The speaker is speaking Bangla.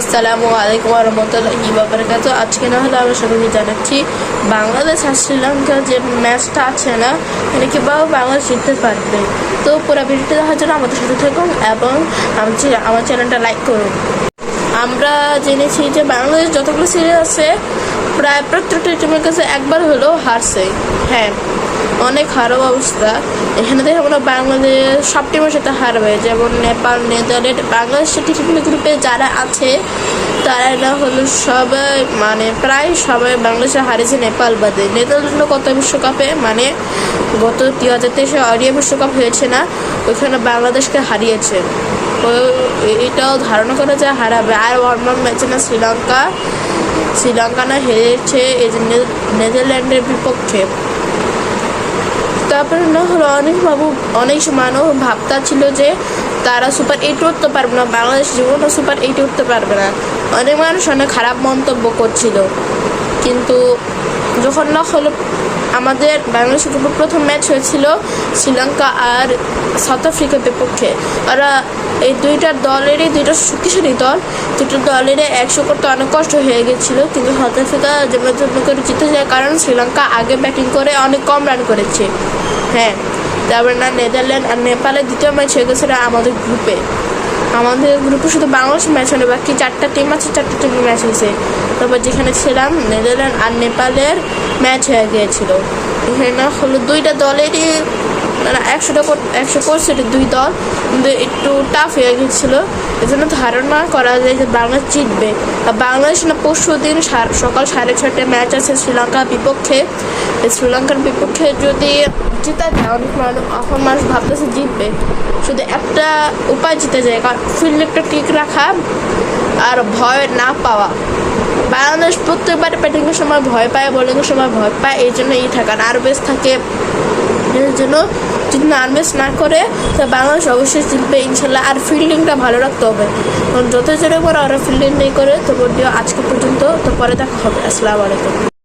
আসসালামু আলাইকুম রহমতুল্লাহি বাবরকাত আজকে না হলে আমরা সবাইকে জানাচ্ছি, বাংলাদেশ আর শ্রীলঙ্কা যে ম্যাচটা আছে না মানে কীভাবে বাংলাদেশ জিততে পারবে। তো পুরো ভিডিওটা দেখার জন্য আমাদের সাথে থাকুন এবং আমার চ্যানেলটা লাইক করুন। আমরা জেনেছি যে বাংলাদেশ যতগুলো সিরিজ আছে, প্রায় প্রত্যেকটা টিমের কাছে একবার হলেও হারছে। হ্যাঁ। অনেক খারাপ অবস্থা। এখানে দেখে আমরা বাংলাদেশ সব টিমের সাথে হারবে, যেমন নেপাল, নেদারল্যান্ড বাংলাদেশের টি টোয়েন্টি গ্রুপে যারা আছে, তারা না হলো সবাই মানে প্রায় সবাই বাংলাদেশে হারিয়েছে নেপাল বাদে। নেদারল্যান্ড কত বিশ্বকাপে মানে গত দুই হাজার তেইশে অডিও বিশ্বকাপ হয়েছে না, ওইখানে বাংলাদেশকে হারিয়েছে। এটাও ধারণা করা যায় হারাবে। আর ওয়ার্ম ম্যাচে না শ্রীলঙ্কা শ্রীলঙ্কা না হেরেছে নেদারল্যান্ডের বিপক্ষে। তারপরে না হলো অনেক বাবু, অনেক মানুষ ভাবতা ছিল যে তারা সুপার এইট উঠতে পারবে না বাংলাদেশ জীবনও সুপার এইট উঠতে পারবে না। অনেক মানুষ অনেক খারাপ মন্তব্য করছিল। কিন্তু যখন না হলো আমাদের বাংলাদেশের উপর প্রথম ম্যাচ হয়েছিল শ্রীলঙ্কা আর সাউথ আফ্রিকার বিপক্ষে। ওরা এই দুইটা দলেরই, দুইটা শক্তিশালী দল দুটো দলের একশো করতে অনেক কষ্ট হয়ে গেছিল, কিন্তু সাউথ আফ্রিকা যেমন করে জিতে যায়, কারণ শ্রীলঙ্কা আগে ব্যাটিং করে অনেক কম রান করেছে। হ্যাঁ তারপরে না, নেদারল্যান্ড আর নেপালের দ্বিতীয় ম্যাচ হয়ে গেছে আমাদের গ্রুপে আমাদের গ্রুপে শুধু বাংলাদেশ ম্যাচ হয়নি, বাকি চারটা টিম আছে, চারটা টিমের ম্যাচ হয়েছে। তারপর যেখানে ছিলাম নেদারল্যান্ড আর নেপালের ম্যাচ হয়ে গিয়েছিল। এখানে হলো দুইটা দলেরই মানে একশোটা একশো করছে দুই দল, কিন্তু একটু টাফ হয়ে গেছিল এজন্য ধারণা করা যায় যে বাংলাদেশ জিতবে। আর বাংলাদেশ না পরশু দিন সকাল সাড়ে ছটায় ম্যাচ আছে শ্রীলঙ্কার বিপক্ষে। শ্রীলঙ্কার বিপক্ষে যদি জিতা যায়, অনেক মানুষ এখন মানুষ ভাবতেছে জিতবে। শুধু একটা উপায় জিতে যায়, কারণ ফিল্ডটা ঠিক রাখা আর ভয় না পাওয়া। বাংলাদেশ প্রত্যেকবার ব্যাটিংয়ের সময় ভয় পায় বোলিংয়ের সময় ভয় পায়, এই জন্য এই থাকা নার্ভাস থাকে এর জন্য যদি নার্ভাস না করে, তো বাংলাদেশ অবশ্যই জিতবে, ইনশাল্লাহ। আর ফিল্ডিংটা ভালো রাখতে হবে। কারণ যত জোরে পরে ওরা ফিল্ডিং নেই করে তো বলিও আজকে পর্যন্ত, তো পরে দেখা হবে। আসসালামু আলাইকুম।